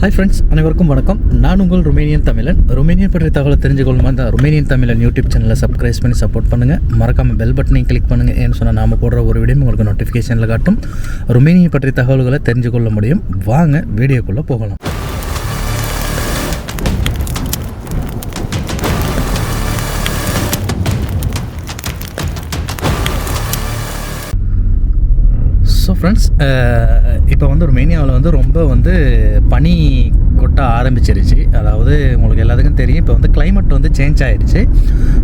Hi friends அனைவருக்கும் வணக்கம். நான் உங்கள் ருமேனியன் தமிழன். ருமேனியன் பற்றிய தகவலை தெரிஞ்சுக்கொள்ளுமா இந்த ருமேனியன் தமிழன் யூடியூப் சேனலை சப்ஸ்கிரைப் பண்ணி சப்போர்ட் பண்ணுங்கள் மறக்காமல் பெல் பட்டனையும் கிளிக் பண்ணுங்கள் ஏன்னு சொன்னால் நாம் போடுற ஒரு வீடியோ உங்களுக்கு நோட்டிஃபிகேஷனில் காட்டும். ருமேனியை பற்றிய தகவல்களை தெரிஞ்சுக்கொள்ள முடியும். வாங்க வீடியோக்குள்ளே போகலாம். ஸோ ஃப்ரெண்ட்ஸ் இப்போ வந்து ருமேனியாவில் வந்து ரொம்ப வந்து பனி கொட்ட ஆரம்பிச்சிருச்சு. அதாவது உங்களுக்கு எல்லாத்துக்கும் தெரியும் இப்போ வந்து கிளைமேட் வந்து சேஞ்ச் ஆகிடுச்சு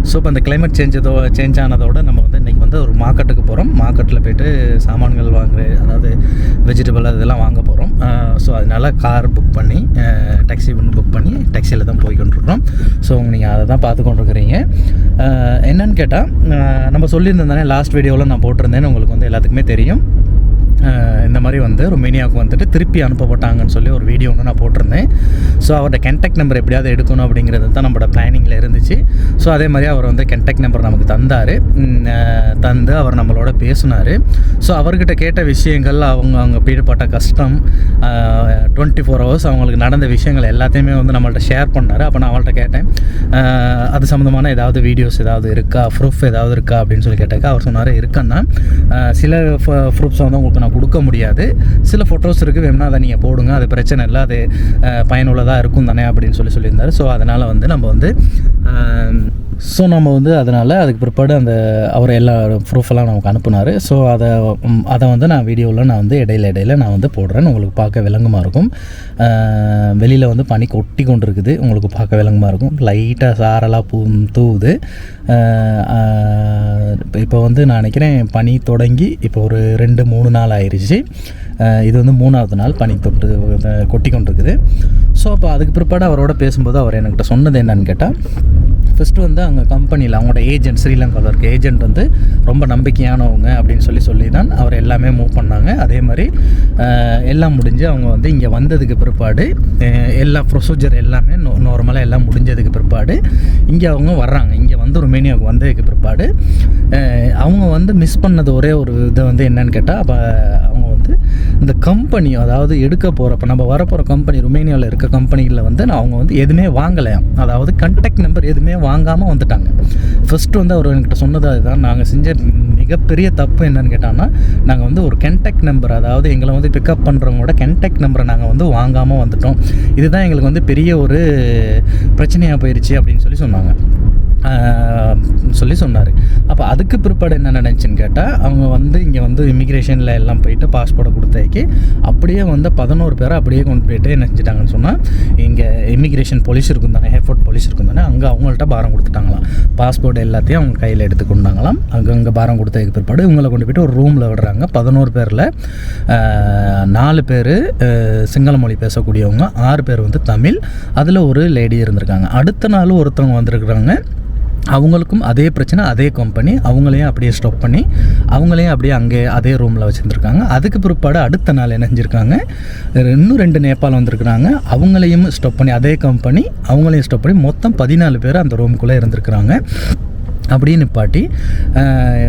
ஸோ இப்போ அந்த கிளைமேட் சேஞ்சதோ சேஞ்ச் ஆனதோட நம்ம வந்து இன்றைக்கி வந்து ஒரு மார்க்கெட்டுக்கு போகிறோம் மார்க்கெட்டில் போய்ட்டு சாமான்கள் வாங்குற அதாவது வெஜிடபிள் அதெல்லாம் வாங்க போகிறோம் ஸோ அதனால கார் புக் பண்ணி டாக்ஸி ஒன்று புக் பண்ணி டாக்ஸியில் தான் போய் கொண்டிருக்கிறோம். ஸோ நீங்கள் அதை தான் பார்த்து கொண்டிருக்கிறீங்க. என்னன்னு கேட்டால் நம்ம சொல்லியிருந்தேன் தானே லாஸ்ட் வீடியோவில் நான் போட்டிருந்தேன்னு உங்களுக்கு வந்து எல்லாத்துக்குமே தெரியும். இந்த மாதிரி வந்து ரொமேனியாவுக்கு வந்துட்டு திருப்பி அனுப்பப்பட்டாங்கன்னு சொல்லி ஒரு வீடியோ ஒன்று நான் போட்டிருந்தேன். ஸோ அவரோட கென்டெக்ட் நம்பர் எப்படியாவது எடுக்கணும் அப்படிங்கிறது தான் நம்மளோட பிளானிங்கில் இருந்துச்சு. ஸோ அதே மாதிரி அவர் வந்து கென்டெக்ட் நம்பர் நமக்கு தந்தார். தந்து அவர் நம்மளோட பேசினார். ஸோ அவர்கிட்ட கேட்ட விஷயங்கள் அவங்க அவங்க பீடுபட்ட கஷ்டம் டுவெண்ட்டி ஃபோர் ஹவர்ஸ் அவங்களுக்கு நடந்த விஷயங்கள் எல்லாத்தையுமே வந்து நம்மள்ட்ட ஷேர் பண்ணார். அப்போ நான் அவள்கிட்ட கேட்டேன் அது சம்மந்தமான ஏதாவது வீடியோஸ் ஏதாவது இருக்கா? ப்ரூஃப் ஏதாவது இருக்கா? அப்படின்னு சொல்லி கேட்டாக்க அவர் சொன்னார் இருக்குன்னா சில ப்ரூஃப்ஸ் வந்து உங்களுக்கு நான் கொடுக்க முடியாது. சில ஃபோட்டோஸ் இருக்குது வேணும்னா அதை நீங்கள் போடுங்க. அது பிரச்சனை இல்லை. அது பயனுள்ளதாக இருக்கும் தானே? அப்படின்னு சொல்லி சொல்லியிருந்தார். ஸோ அதனால் வந்து நம்ம வந்து ஸோ நம்ம வந்து அதனால் அதுக்கு பிற்பாடு அந்த அவர் எல்லா ப்ரூஃபெல்லாம் நமக்கு அனுப்புனார். ஸோ அதை அதை வந்து நான் வீடியோவில் நான் வந்து இடையில இடையில நான் வந்து போடுறேன் உங்களுக்கு பார்க்க விளங்குமாக இருக்கும். வெளியில் வந்து பனி கொட்டி கொண்டு இருக்குது உங்களுக்கு பார்க்க விளங்குமாக இருக்கும். லைட்டாக சாரலாக பூ தூவுது. இப்போ வந்து நான் நினைக்கிறேன் பனி தொடங்கி இப்போ ஒரு ரெண்டு மூணு நாள் ஆயிடுச்சு இது வந்து மூணாவது நாள் பனி தொட்டு அஹ் கொட்டி கொண்டிருக்குது. ஸோ அப்போ அதுக்கு பிற்பாடு அவரோட பேசும்போது அவர் என்கிட்ட சொன்னது என்னன்னு கேட்டால் ஃபஸ்ட்டு வந்து அங்கே கம்பெனியில் அவங்களோட ஏஜென்ட் ஸ்ரீலங்காவில் இருக்க ஏஜென்ட் வந்து ரொம்ப நம்பிக்கையானவங்க அப்படின்னு சொல்லி சொல்லி தான் அவர் எல்லாமே மூவ் பண்ணாங்க. அதே மாதிரி எல்லாம் முடிஞ்சு அவங்க வந்து இங்கே வந்ததுக்கு பிற்பாடு எல்லா ப்ரொசீஜர் எல்லாமே நோ நார்மலாக எல்லாம் முடிஞ்சதுக்கு பிற்பாடு இங்கே அவங்க வர்றாங்க. இங்கே வந்து ருமேனியாவுக்கு வந்ததுக்கு பிற்பாடு அவங்க வந்து மிஸ் பண்ணது ஒரே ஒரு இதை வந்து என்னன்னு கேட்டால் அப்போ வந்து இந்த கம்பெனி அதாவது எடுக்க போகிறப்ப நம்ம வரப்போகிற கம்பெனி ருமேனியாவில் இருக்க கம்பெனிகளில் வந்து அவங்க வந்து எதுவுமே வாங்கலையாம் அதாவது கண்டெக்ட் நம்பர் எதுவுமே வாங்காமல் வந்துட்டாங்க. ஃபஸ்ட்டு வந்து அவர் என்கிட்ட சொன்னது அதுதான். நாங்கள் செஞ்ச மிகப்பெரிய தப்பு என்னன்னு கேட்டாங்கன்னா நாங்கள் வந்து ஒரு கென்டெக்ட் நம்பர் அதாவது எங்களை வந்து பிக்கப் பண்ணுறவங்களோட கென்டெக்ட் நம்பரை நாங்கள் வந்து வாங்காமல் வந்துட்டோம். இதுதான் எங்களுக்கு வந்து பெரிய ஒரு பிரச்சனையாக போயிடுச்சு அப்படின்னு சொல்லி சொன்னாங்க. சொல்லி சொன்னார். அப்போ அதுக்கு பிற்பாடு என்ன நினச்சின்னு கேட்டால் அவங்க வந்து இங்கே வந்து இமிக்ரேஷனில் எல்லாம் போயிட்டு பாஸ்போர்ட்டை கொடுத்தாக்கி அப்படியே வந்து பதினோரு பேரை அப்படியே கொண்டு போயிட்டு என்ன செஞ்சிட்டாங்கன்னு சொன்னால் இங்கே இமிக்ரேஷன் போலீஸ் இருக்கும் தானே ஏர்போர்ட் போலீஸ் இருக்கும் தானே அங்கே அவங்கள்ட்ட பாரம் கொடுத்துட்டாங்களாம். பாஸ்போர்ட் எல்லாத்தையும் அவங்க கையில் எடுத்து கொண்டாங்களாம் அங்கே அங்கே பாரம் கொடுத்ததுக்கு பிற்பாடு இவங்களை கொண்டு போயிட்டு ஒரு ரூமில் விடுறாங்க. பதினோரு பேரில் நாலு பேர் சிங்கள மொழி பேசக்கூடியவங்க ஆறு பேர் வந்து தமிழ் அதில் ஒரு லேடி இருந்திருக்காங்க. அடுத்த நாள் ஒருத்தவங்க வந்திருக்கிறாங்க. அவங்களுக்கும் அதே பிரச்சனை அதே கம்பெனி அவங்களையும் அப்படியே ஸ்டாப் பண்ணி அவங்களையும் அப்படியே அங்கே அதே ரூமில் வச்சுருந்துருக்காங்க. அதுக்கு பிற்பாடு அடுத்த நாள் என்ன செஞ்சுருக்காங்க இன்னும் ரெண்டு நேபாள் வந்திருக்கிறாங்க. அவங்களையும் ஸ்டாப் பண்ணி அதே கம்பெனி அவங்களையும் ஸ்டாப் பண்ணி மொத்தம் பதினாலு பேர் அந்த ரூமுக்குள்ளே இருந்திருக்கிறாங்க. அப்படியே நிப்பாட்டி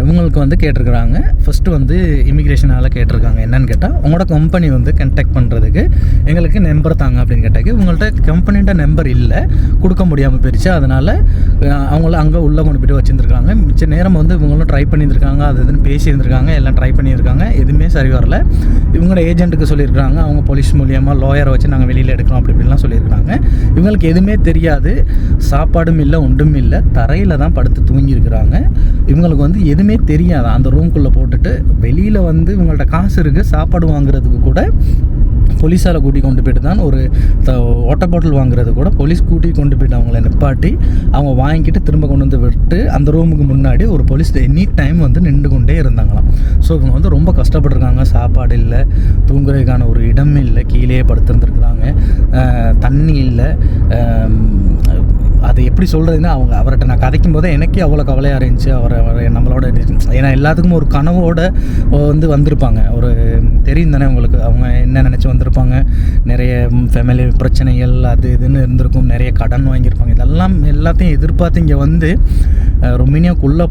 இவங்களுக்கு வந்து கேட்டிருக்கிறாங்க. ஃபஸ்ட்டு வந்து இமிக்ரேஷனால் கேட்டிருக்காங்க. என்னன்னு கேட்டால் உங்களோட கம்பெனி வந்து கண்டெக்ட் பண்ணுறதுக்கு எங்களுக்கு நம்பர் தாங்க அப்படின்னு கேட்டாக்கி உங்கள்கிட்ட கம்பெனிட்ட நம்பர் இல்லை. கொடுக்க முடியாமல் போயிடுச்சு அதனால் அவங்கள அங்கே உள்ளே கொண்டு போய்ட்டு வச்சுருந்துருக்காங்க. மிச்ச நேரம் வந்து இவங்களும் ட்ரை பண்ணியிருந்திருக்காங்க. அது இதுன்னு பேசியிருந்திருக்காங்க. எல்லாம் ட்ரை பண்ணியிருக்காங்க எதுவுமே சரி வரல. இவங்களோட ஏஜென்ட்டுக்கு சொல்லியிருக்காங்க அவங்க போலீஸ் மூலியமாக லாயரை வச்சு நாங்கள் வெளியில் எடுக்கிறோம் அப்படி இப்படிலாம் சொல்லியிருக்காங்க இவங்களுக்கு எதுவுமே தெரியாது. சாப்பாடும் இல்லை ஒன்றும் இல்லை. தரையில் தான் படுத்து தூங்கி வாங்கியிருக்கிறாங்க. இவங்களுக்கு வந்து எதுவுமே தெரியாது. அந்த ரூம்குள்ளே போட்டுட்டு வெளியில் வந்து இவங்கள்ட்ட காசு இருக்குது சாப்பாடு வாங்குறதுக்கு கூட போலீஸால் கூட்டி கொண்டு போயிட்டு தான் ஒரு வாட்டர் பாட்டில் வாங்குறது கூட போலீஸ் கூட்டி கொண்டு போயிட்டு அவங்கள நிப்பாட்டி அவங்க வாங்கிட்டு திரும்ப கொண்டு வந்து விட்டு அந்த ரூமுக்கு முன்னாடி ஒரு போலீஸ் எனி டைம் வந்து நின்று கொண்டே இருந்தாங்களாம். ஸோ இவங்க வந்து ரொம்ப கஷ்டப்பட்டுருக்காங்க. சாப்பாடு இல்லை தூங்குறதுக்கான ஒரு இடம் இல்லை. கீழே படுத்திருந்துருக்குறாங்க. தண்ணி இல்லை. அது எப்படி சொல்கிறதுன்னா அவங்க அவர்கிட்ட நான் கதைக்கும் போதே எனக்கே அவ்வளோ கவலையாக இருந்துச்சு. அவர் அவர் நம்மளோட ஏன்னா எல்லாத்துக்கும் ஒரு கனவோட வந்து வந்திருப்பாங்க. ஒரு தெரியும் தானே உங்களுக்கு அவங்க என்ன நினச்சி வந்திருப்பாங்க. நிறைய ஃபேமிலி பிரச்சனைகள் அது இதுன்னு இருந்திருக்கும். நிறைய கடன் வாங்கியிருப்பாங்க. இதெல்லாம் எல்லாத்தையும் எதிர்பார்த்து இங்கே வந்து அஹ்,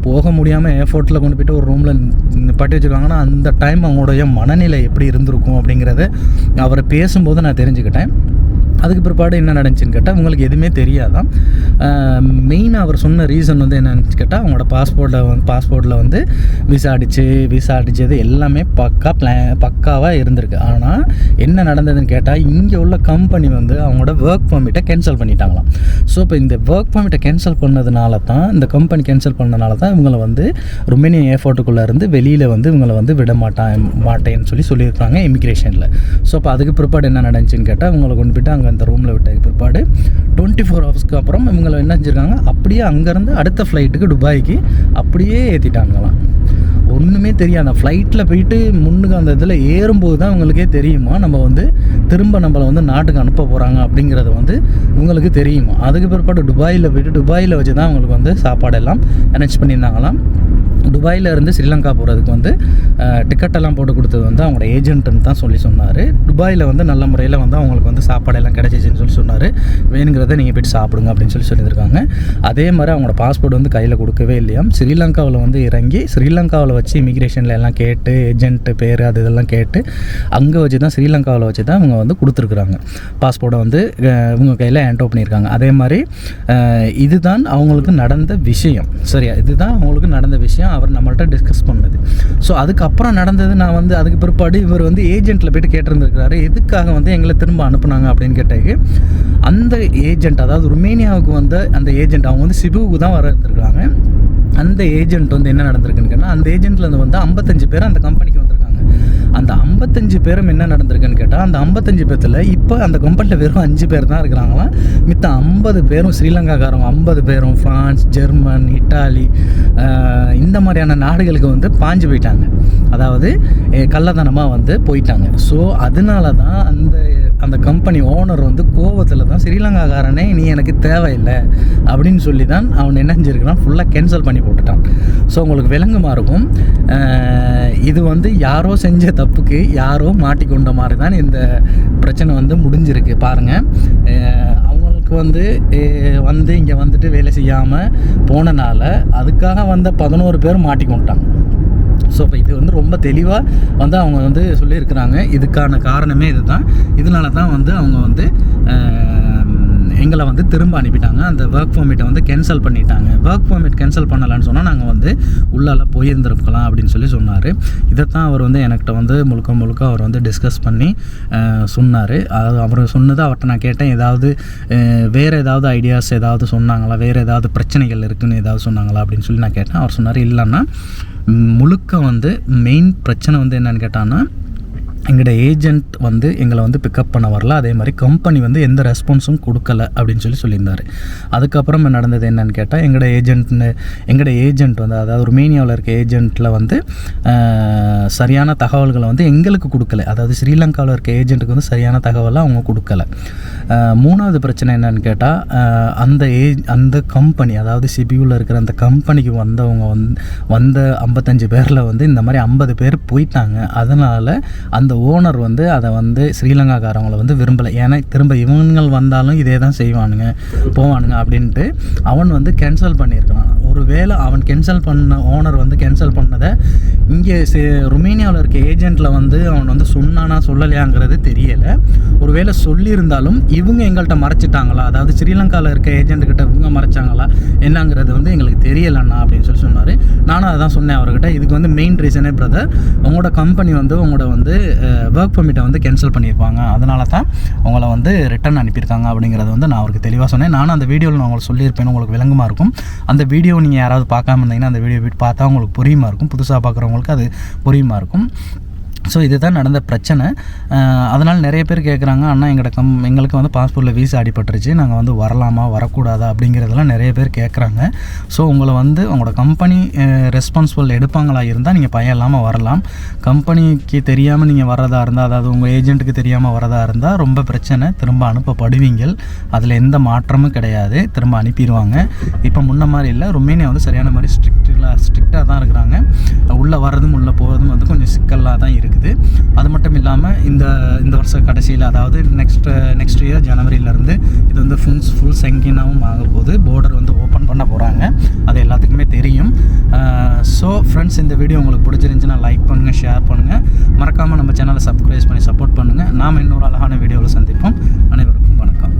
போக முடியாமல் ஏர்போர்ட்டில் கொண்டு போயிட்டு ஒரு ரூமில் நிப்பாட்டி வச்சுருக்காங்கன்னா அந்த டைம் அவங்களுடைய மனநிலை எப்படி இருந்திருக்கும் அப்படிங்கிறத அவரை பேசும்போது நான் தெரிஞ்சுக்கிட்டேன். அதுக்கு பிற்பாடு என்ன நடந்துச்சுன்னு கேட்டால் உங்களுக்கு எதுவுமே தெரியாதான் மெயினாக அவர் சொன்ன ரீசன் வந்து என்னன்னு கேட்டால் அவங்களோட பாஸ்போர்ட்டில் வந்து பாஸ்போர்ட்டில் வந்து விசா அடிச்சு விசா அடித்தது எல்லாமே பக்கா பிளா பக்காவாக இருந்திருக்கு. ஆனால் என்ன நடந்ததுன்னு கேட்டால் இங்கே உள்ள கம்பெனி வந்து அவங்களோட ஒர்க் பர்மிட்டை கேன்சல் பண்ணிட்டாங்களாம். ஸோ இப்போ இந்த ஒர்க் பர்மிட்டை கேன்சல் பண்ணதுனால தான் இந்த கம்பெனி கேன்சல் பண்ணனால தான் இவங்களை வந்து ரொமேனியன் ஏர்போர்ட்டுக்குள்ளே இருந்து வெளியில் வந்து இவங்களை வந்து விட மாட்டான் மாட்டேன்னு சொல்லி சொல்லியிருக்காங்க இமிக்ரேஷனில் ஸோ அப்போ அதுக்கு பிற்பாடு என்ன நடந்துச்சுன்னு கேட்டால் இவங்களை கொண்டு போயிட்டு அங்கே அந்த ரூமில் விட்ட பிற்பாடு டுவெண்ட்டி ஃபோர் ஹவர்ஸ்க்கு அப்புறம் இவங்களை என்ன செஞ்சுருக்காங்க? அப்படியே அங்கேருந்து அடுத்த ஃப்ளைட்டுக்கு துபாய்க்கு அப்படியே ஏற்றிட்டாங்களாம் ஒன்றுமே தெரியாது அந்த ஃப்ளைட்டில் போயிட்டு முன்னுக்கு அந்த இதில் ஏறும்போது தான் அவங்களுக்கே தெரியுமா? நம்ம வந்து திரும்ப நம்மளை வந்து நாட்டுக்கு அனுப்ப போகிறாங்க அப்படிங்கிறது வந்து இவங்களுக்கு தெரியுமா? அதுக்கு பிற்பாடு துபாயில் போயிட்டு துபாயில் வச்சு தான் அவங்களுக்கு வந்து சாப்பாடெல்லாம் அரேஞ்ச் பண்ணியிருந்தாங்களாம். துபாயில் இருந்து ஸ்ரீலங்கா போகிறதுக்கு வந்து டிக்கெட்டெல்லாம் போட்டு கொடுத்தது வந்து அவங்களோட ஏஜென்ட்னு தான் சொல்லி சொன்னார். துபாயில் வந்து நல்ல முறையில் வந்து அவங்களுக்கு வந்து சாப்பாடெல்லாம் கிடச்சிச்சின்னு சொல்லி சொன்னார். வேணுங்கிறத நீங்கள் போய்ட்டு சாப்பிடுங்க அப்படின்னு சொல்லி சொல்லியிருக்காங்க. அதே மாதிரி அவங்களோட பாஸ்போர்ட் வந்து கையில் கொடுக்கவே இல்லையாம் ஸ்ரீலங்காவில் வந்து இறங்கி ஸ்ரீலங்காவில் வச்சு இமிக்ரேஷனில் எல்லாம் கேட்டு ஏஜென்ட்டு பேர் அது இதெல்லாம் கேட்டு அங்கே வச்சு தான் ஸ்ரீலங்காவில் வச்சு தான் இவங்க வந்து கொடுத்துருக்குறாங்க. பாஸ்போர்ட்டை வந்து இவங்க கையில் ஹேண்ட் பண்ணியிருக்காங்க. அதே மாதிரி இதுதான் அவங்களுக்கு நடந்த விஷயம். சரியா? இதுதான் அவங்களுக்கு நடந்த விஷயம். அவர் நம்மள்ட்ட டிஸ்கஸ் பண்ணது. ஸோ அதுக்கப்புறம் நடந்தது நான் வந்து அதுக்கு பிற்பாடு இவர் வந்து ஏஜென்ட்டில் போயிட்டு கேட்டிருந்துருக்காரு எதுக்காக வந்து எங்களை திரும்ப அனுப்புனாங்க அப்படின்னு கேட்டதுக்கு அந்த ஏஜென்ட் அதாவது ருமேனியாவுக்கு வந்த அந்த ஏஜென்ட் அவங்க வந்து சிபுவுக்கு தான் வர இருந்திருக்காங்க அந்த ஏஜென்ட் வந்து என்ன நடந்திருக்குன்னு கேட்டால் அந்த ஏஜென்ட்லேருந்து வந்து ஐம்பத்தஞ்சு பேர் அந்த கம்பெனிக்கு வந்திருக்காங்க. அந்த ஐம்பத்தஞ்சு பேரும் என்ன நடந்திருக்குன்னு கேட்டால் அந்த ஐம்பத்தஞ்சு பேர்த்தில் இப்போ அந்த கம்பெனியில் வெறும் அஞ்சு பேர் தான் இருக்கிறாங்களாம். மித்த ஐம்பது பேரும் ஸ்ரீலங்காக்காரங்க ஐம்பது பேரும் ஃப்ரான்ஸ் ஜெர்மன் இட்டாலி இந்த மாதிரியான நாடுகளுக்கு வந்து பாஞ்சு போயிட்டாங்க. அதாவது கள்ளதனமாக வந்து போயிட்டாங்க. ஸோ அதனால தான் அந்த அந்த கம்பெனி ஓனர் வந்து கோவத்தில் தான் ஸ்ரீலங்காக்காரனே நீ எனக்கு தேவையில்லை. அப்படின்னு சொல்லி தான் அவன் என்ன செஞ்சிருக்கான் ஃபுல்லாக கேன்சல் பண்ணி போட்டுட்டான். ஸோ உங்களுக்கு விளங்குமா இருக்கும்? இது வந்து யாரோ செஞ்ச தப்புக்கு யாரோ மாட்டிக்கொண்ட மாதிரி தான் இந்த பிரச்சனை வந்து முடிஞ்சிருக்கு. பாருங்கள் அவங்களுக்கு வந்து வந்து இங்கே வந்துட்டு வேலை செய்யாமல் போனனால அதுக்காக வந்த பதினோரு பேர் மாட்டிக்கொண்டாங்க ஸோ இப்போ இது வந்து ரொம்ப தெளிவாக வந்து அவங்க வந்து சொல்லியிருக்கிறாங்க. இதுக்கான காரணமே இதுதான். இதனால தான் வந்து அவங்க வந்து எங்களை வந்து திரும்ப அனுப்பிட்டாங்க. அந்த ஒர்க் பர்மிட்டை வந்து கேன்சல் பண்ணிட்டாங்க. ஒர்க் பர்மிட் கேன்சல் பண்ணலான்னு சொன்னால் நாங்கள் வந்து உள்ளால் போயிருந்திருக்கலாம் அப்படின்னு சொல்லி சொன்னார். இதைத்தான் அவர் வந்து என்கிட்ட வந்து முழுக்க முழுக்க அவர் வந்து டிஸ்கஸ் பண்ணி சொன்னார். அது அவர் சொன்னதை அவர்கிட்ட நான் கேட்டேன். ஏதாவது வேறு ஏதாவது ஐடியாஸ் ஏதாவது சொன்னாங்களா? வேறு ஏதாவது பிரச்சனைகள் இருக்குதுன்னு ஏதாவது சொன்னாங்களா? அப்படின்னு சொல்லி நான் கேட்டேன். அவர் சொன்னார் இல்லைன்னா முழுக்க வந்து மெயின் பிரச்சனை வந்து என்னன்னு கேட்டான்னா எங்களோட ஏஜென்ட் வந்து எங்களை வந்து பிக்கப் பண்ண வரல. அதே மாதிரி கம்பெனி வந்து எந்த ரெஸ்பான்ஸும் கொடுக்கல அப்படின்னு சொல்லி சொல்லியிருந்தார். அதுக்கப்புறம் நடந்தது என்னன்னு கேட்டால் எங்களோட ஏஜென்ட்னு எங்களோட ஏஜென்ட் வந்து அதாவது ருமேனியாவில் இருக்க ஏஜென்ட்டில் வந்து சரியான தகவல்களை வந்து எங்களுக்கு கொடுக்கல. அதாவது ஸ்ரீலங்காவில் இருக்க ஏஜென்ட்டுக்கு வந்து சரியான தகவலை அவங்க கொடுக்கல. மூணாவது பிரச்சனை என்னன்னு கேட்டால் அந்த ஏஜ் அந்த கம்பெனி அதாவது சிபியூவில் இருக்கிற அந்த கம்பெனிக்கு வந்தவங்க வந்து வந்த ஐம்பத்தஞ்சு பேரில் வந்து இந்த மாதிரி ஐம்பது பேர் போயிட்டாங்க. அதனால் அந்த ஓனர் வந்து அதை வந்து ஸ்ரீலங்காக்காரவங்களை வந்து விரும்பலை. ஏன்னா திரும்ப இவங்கள் வந்தாலும் இதே தான் செய்வானுங்க போவானுங்க அப்படின்ட்டு அவன் வந்து கேன்சல் பண்ணியிருக்கான் ஒரு ஒருவேளை அவன் கேன்சல் பண்ண ஓனர் வந்து கேன்சல் பண்ணதை இங்கே ருமேனியாவில் இருக்க ஏஜென்ட்டில் வந்து அவன் வந்து சொன்னானா சொல்லலையாங்கிறது தெரியலை. ஒருவேளை சொல்லியிருந்தாலும் இவங்க எங்கள்கிட்ட மறைச்சிட்டாங்களா? அதாவது ஸ்ரீலங்காவில் இருக்க ஏஜென்ட் கிட்ட இவங்க மறைச்சாங்களா? என்னங்கிறது வந்து எங்களுக்கு தெரியலண்ணா அப்படின்னு சொல்லி சொன்னார். நானும் அதான் சொன்னேன் அவர்கிட்ட. இதுக்கு வந்து மெயின் ரீசனே பிரதர் உங்களோட கம்பெனி வந்து உங்களோட வந்து ஒர்க் பர்மிட்டை வந்து கேன்சல் பண்ணியிருப்பாங்க. அதனால தான் உங்களை வந்து ரிட்டர்ன் அனுப்பியிருக்காங்க அப்படிங்கிறத வந்து நான் அவருக்கு தெளிவாக சொன்னேன். நானும் அந்த வீடியோவில் நான் உங்களுக்கு சொல்லியிருப்பேன். உங்களுக்கு விளங்குமா இருக்கும். அந்த வீடியோ நீங்கள் யாராவது பார்க்காம இருந்தீங்கன்னா அந்த வீடியோ போய் பார்த்தா உங்களுக்கு புரியுமா இருக்கும். புதுசாக பார்க்குறவங்களுக்கு அது புரியுமா இருக்கும். ஸோ இதுதான் நடந்த பிரச்சனை. அதனால் நிறைய பேர் கேட்குறாங்க அண்ணா எங்களோட கம் எங்களுக்கு வந்து பாஸ்போர்ட்டில் வீசா அடிபட்டுருச்சு. நாங்கள் வந்து வரலாமா? வரக்கூடாதா? அப்படிங்கிறதெல்லாம் நிறைய பேர் கேட்குறாங்க ஸோ உங்களை வந்து உங்களோட கம்பெனி ரெஸ்பான்சிபிள் எடுப்பாங்களா இருந்தால் நீங்கள் பயம் இல்லாமல் வரலாம். கம்பெனிக்கு தெரியாமல் நீங்கள் வரதா இருந்தால் அதாவது உங்கள் ஏஜென்ட்டுக்கு தெரியாமல் வரதா இருந்தால் ரொம்ப பிரச்சனை. திரும்ப அனுப்பப்படுவீங்க அதில் எந்த மாற்றமும் கிடையாது. திரும்ப அனுப்பிடுவாங்க. இப்போ முன்ன மாதிரி இல்லை. ருமேனியா வந்து சரியான மாதிரி ஸ்ட்ரிக் ஸ்ட்ரிக்டாக தான் இருக்கிறாங்க. உள்ளே வர்றதும் உள்ளே போகிறதும் வந்து கொஞ்சம் சிக்கலாக தான் இருக்குது. அது மட்டும் இல்லாமல் இந்த இந்த வருஷம் கடைசியில் அதாவது நெக்ஸ்ட் நெக்ஸ்ட் இயர் ஜனவரியிலேருந்து இது வந்து ஃபுல் ஃபுல் செங்கினாவும் ஆக போகுது. போர்டர் வந்து ஓப்பன் பண்ண போகிறாங்க அது எல்லாத்துக்குமே தெரியும். ஸோ ஃப்ரெண்ட்ஸ் இந்த வீடியோ உங்களுக்கு பிடிச்சிருந்துச்சுன்னா லைக் பண்ணுங்கள் ஷேர் பண்ணுங்கள் மறக்காமல் நம்ம சேனலை சப்ஸ்கிரைப் பண்ணி சப்போர்ட் பண்ணுங்கள் நாம் இன்னொரு அழகான வீடியோவில் சந்திப்போம். அனைவருக்கும் வணக்கம்.